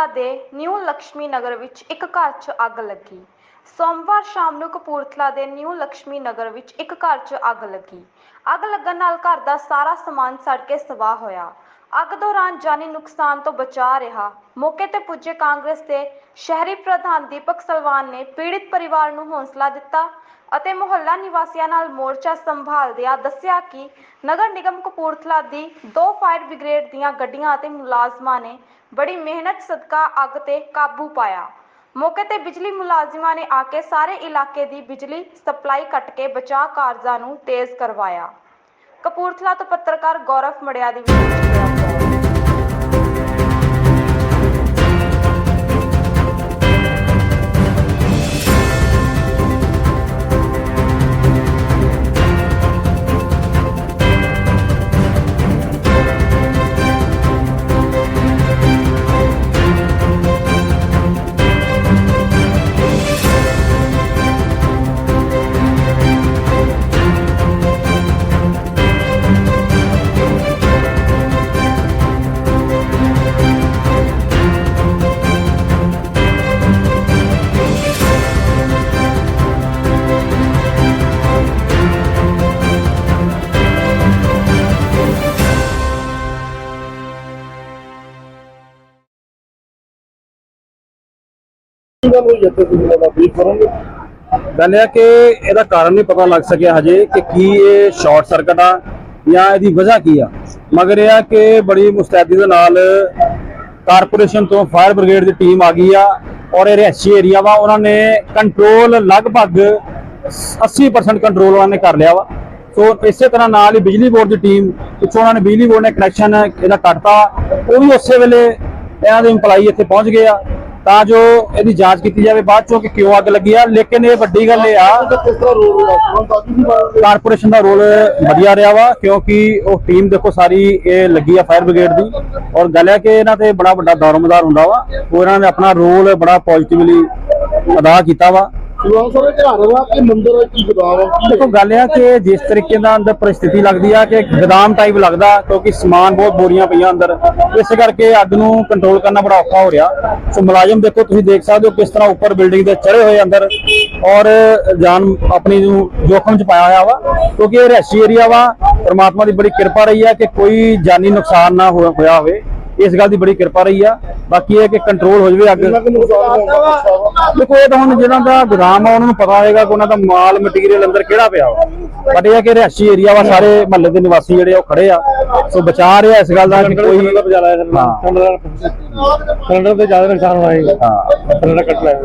ਕਪੂਰਥਲਾ ਦੇ ਨਿਊ ਲਕਸ਼ਮੀ ਨਗਰ ਵਿੱਚ ਇੱਕ ਘਰ 'ਚ ਅੱਗ ਲੱਗੀ। ਸੋਮਵਾਰ ਸ਼ਾਮ ਨੂੰ ਕਪੂਰਥਲਾ ਦੇ ਨਿਊ ਲਕਸ਼ਮੀ ਨਗਰ ਵਿੱਚ ਇੱਕ ਘਰ 'ਚ ਅੱਗ ਲੱਗੀ। ਅੱਗ ਲੱਗਣ ਨਾਲ ਘਰ ਦਾ ਸਾਰਾ ਸਮਾਨ ਸੜ ਕੇ ਸਵਾਹ ਹੋਇਆ। ਅੱਗ ਦੌਰਾਨ ਜਾਨੀ ਨੁਕਸਾਨ ਤੋਂ ਬਚਾ ਰਿਹਾ। ਮੌਕੇ ਤੇ ਪੁੱਜੇ ਕਾਂਗਰਸ ਦੇ ਸ਼ਹਿਰੀ ਪ੍ਰਧਾਨ ਦੀਪਕ ਸਲਵਾਨ ਨੇ ਪੀੜਿਤ ਪਰਿਵਾਰ ਨੂੰ ਹੌਸਲਾ ਦਿੱਤਾ ਅਤੇ ਮੁਹੱਲਾ ਨਿਵਾਸੀਆਂ ਨਾਲ ਮੋਰਚਾ ਸੰਭਾਲਦਿਆਂ ਦੱਸਿਆ ਕਿ ਨਗਰ ਨਿਗਮ ਕਪੂਰਥਲਾ ਦੀ ਦੋ ਫਾਇਰ ਬ੍ਰਿਗੇਡ ਦੀਆਂ ਗੱਡੀਆਂ ਅਤੇ ਮੁਲਾਜ਼ਮਾਂ ਨੇ ਬੜੀ ਮਿਹਨਤ, ਸਦਕਾ ਅੱਗ ਤੇ ਕਾਬੂ ਪਾਇਆ। ਮੌਕੇ ਤੇ ਬਿਜਲੀ ਮੁਲਾਜ਼ਮਾਂ ਨੇ ਆ ਕੇ ਸਾਰੇ ਇਲਾਕੇ ਦੀ ਬਿਜਲੀ ਸਪਲਾਈ ਕੱਟ ਕੇ ਬਚਾਅ ਕਾਰਜਾਂ ਨੂੰ ਤੇਜ਼ ਕਰਵਾਇਆ। ਕਪੂਰਥਲਾ ਤੋਂ ਪੱਤਰਕਾਰ ਗੌਰਵ ਮੜਿਆ ਦੀ ਵਿਸ਼ੇਸ਼ ਰਿਪੋਰਟ ਗੱਲ ਹੋਈ ਇੱਥੇ ਤੁਸੀਂ ਉਹਦਾ ਬਰੀਫ ਕਰੋਗੇ? ਗੱਲ ਇਹ ਹੈ ਕਿ ਇਹਦਾ ਕਾਰਨ ਨਹੀਂ ਪਤਾ ਲੱਗ ਸਕਿਆ ਹਜੇ ਕਿ ਕੀ ਇਹ ਸ਼ਾਰਟ ਸਰਕਟ ਆ ਜਾਂ ਇਹਦੀ ਵਜ੍ਹਾ ਕੀ ਆ। ਮਗਰ ਇਹ ਆ ਕਿ ਬੜੀ ਮੁਸਤੈਦੀ ਦੇ ਨਾਲ ਕਾਰਪੋਰੇਸ਼ਨ ਤੋਂ ਫਾਇਰ ਬ੍ਰਿਗੇਡ ਦੀ ਟੀਮ ਆ ਗਈ ਆ ਔਰ ਇਹ ਰਿਹਾਇਸ਼ੀ ਏਰੀਆ ਵਾ, ਉਹਨਾਂ ਨੇ ਕੰਟਰੋਲ ਲਗਭਗ 80% ਕੰਟਰੋਲ ਉਹਨਾਂ ਨੇ ਕਰ ਲਿਆ ਵਾ। ਸੋ ਇਸੇ ਤਰ੍ਹਾਂ ਨਾਲ ਹੀ ਬਿਜਲੀ ਬੋਰਡ ਦੀ ਟੀਮ, ਪਿੱਛੋਂ ਉਹਨਾਂ ਨੇ ਬਿਜਲੀ ਬੋਰਡ ਨੇ ਕਨੈਕਸ਼ਨ ਇਹਦਾ ਕੱਟਤਾ। ਉਹ ਵੀ ਉਸੇ ਵੇਲੇ ਇਹਨਾਂ ਦੇ EMPLOYEE ਇੱਥੇ ਪਹੁੰਚ ਗਏ ਆ। ਤਾਂ ਜੋ ਇਹਦੀ ਜਾਂਚ ਕੀਤੀ ਜਾਵੇ। ਬਾਅਦ ਚੋਂ ਕਿ ਕਿਉਂ ਅੱਗ ਲੱਗੀ ਆ। ਲੇਕਿਨ ਇਹ ਵੱਡੀ ਗੱਲ ਇਹ ਆ, ਕਾਰਪੋਰੇਸ਼ਨ ਦਾ ਰੋਲ ਵਧੀਆ ਰਿਹਾ ਵਾ, ਕਿਉਂਕਿ ਉਹ ਟੀਮ ਦੇਖੋ ਸਾਰੀ ਇਹ ਲੱਗੀ ਆ ਫਾਇਰ ਬ੍ਰਿਗੇਡ ਦੀ। ਔਰ ਗੱਲ ਹੈ ਕਿ ਇਹਨਾਂ ਤੇ ਬੜਾ ਵੱਡਾ ਦੌਰਮਦਾਰ ਹੁੰਦਾ ਵਾ। ਉਹ ਇਹਨਾਂ ਨੇ ਆਪਣਾ ਰੋਲ ਬੜਾ ਪੋਜ਼ਿਟਿਵਲੀ ਅਦਾ ਕੀਤਾ ਵਾ। ਸੁਣਾ ਸਰ ਘਰ ਵਾ ਕਿ ਮੰਦਿਰ ਹੈ, ਕੀ ਗਦਾਮ ਹੈ ਦੇਖੋ, ਗੱਲ ਇਹ ਆ ਕਿ ਜਿਸ ਤਰੀਕੇ ਦਾ ਅੰਦਰ ਪਰਿਸਥਿਤੀ ਲੱਗਦੀ ਆ ਕਿ ਗਦਾਮ ਟਾਈਪ ਲੱਗਦਾ, ਕਿਉਂਕਿ ਸਮਾਨ ਬਹੁਤ ਬੋਰੀਆਂ ਪਈਆਂ ਅੰਦਰ। ਇਸ ਕਰਕੇ ਅੱਗ ਨੂੰ ਕੰਟਰੋਲ ਕਰਨਾ ਬੜਾ ਔਖਾ ਹੋ ਰਿਹਾ। ਸੋ ਮੁਲਾਜ਼ਮ ਦੇਖੋ, ਤੁਸੀਂ ਦੇਖ ਸਕਦੇ ਹੋ ਕਿਸ ਤਰ੍ਹਾਂ ਉੱਪਰ ਬਿਲਡਿੰਗ ਦੇ ਚੜੇ ਹੋਏ ਅੰਦਰ ਔਰ ਜਾਨ ਆਪਣੀ ਨੂੰ ਜੋਖਮ ਚ ਪਾਇਆ ਹੋਇਆ ਵਾ, ਕਿਉਂਕਿ ਇਹ ਰਹਿਸ਼ੀ ਏਰੀਆ ਵਾ। ਪਰਮਾਤਮਾ ਦੀ ਬੜੀ ਕਿਰਪਾ ਰਹੀ ਹੈ ਕਿ ਕੋਈ ਜਾਨੀ ਨੁਕਸਾਨ ਨਾ ਹੋਇਆ ਹੋਇਆ ਹੋਵੇ। ਇਸ ਗੱਲ ਦੀ ਬੜੀ ਕਿਰਪਾ ਰਹੀ ਆ। ਬਾਕੀ ਇਹ ਕਿ ਕੰਟਰੋਲ ਹੋ ਜਾਵੇ ਅੱਗ। ਦੇਖੋ ਇਹ ਤਾਂ ਹੁਣ ਜਿਹਨਾਂ ਦਾ ਗੋਦਾਮ ਆ ਉਹਨਾਂ ਨੂੰ ਪਤਾ ਹੋਏਗਾ ਕਿ ਉਹਨਾਂ ਦਾ ਮਾਲ ਮਟੀਰੀਅਲ ਅੰਦਰ ਕਿਹੜਾ ਪਿਆ ਵਾ। ਬਟ ਇਹ ਹੈ ਕਿ ਰਿਹਾਇਸ਼ੀ ਏਰੀਆ ਵਾ ਸਾਰੇ ਮਹੱਲੇ ਦੇ ਨਿਵਾਸੀ ਜਿਹੜੇ ਆ ਉਹ ਖੜੇ ਆ। ਸੋ ਬਚਾ ਰਿਹਾ ਇਸ ਗੱਲ ਦਾ ਕਿ ਕੋਈ ਸਿਲੰਡਰ ਤੇ ਜ਼ਿਆਦਾ ਨੁਕਸਾਨ ਹੋਇਆ ਹਾਂ। ਸਿਲੰਡਰ ਕੱਟ ਲਿਆ।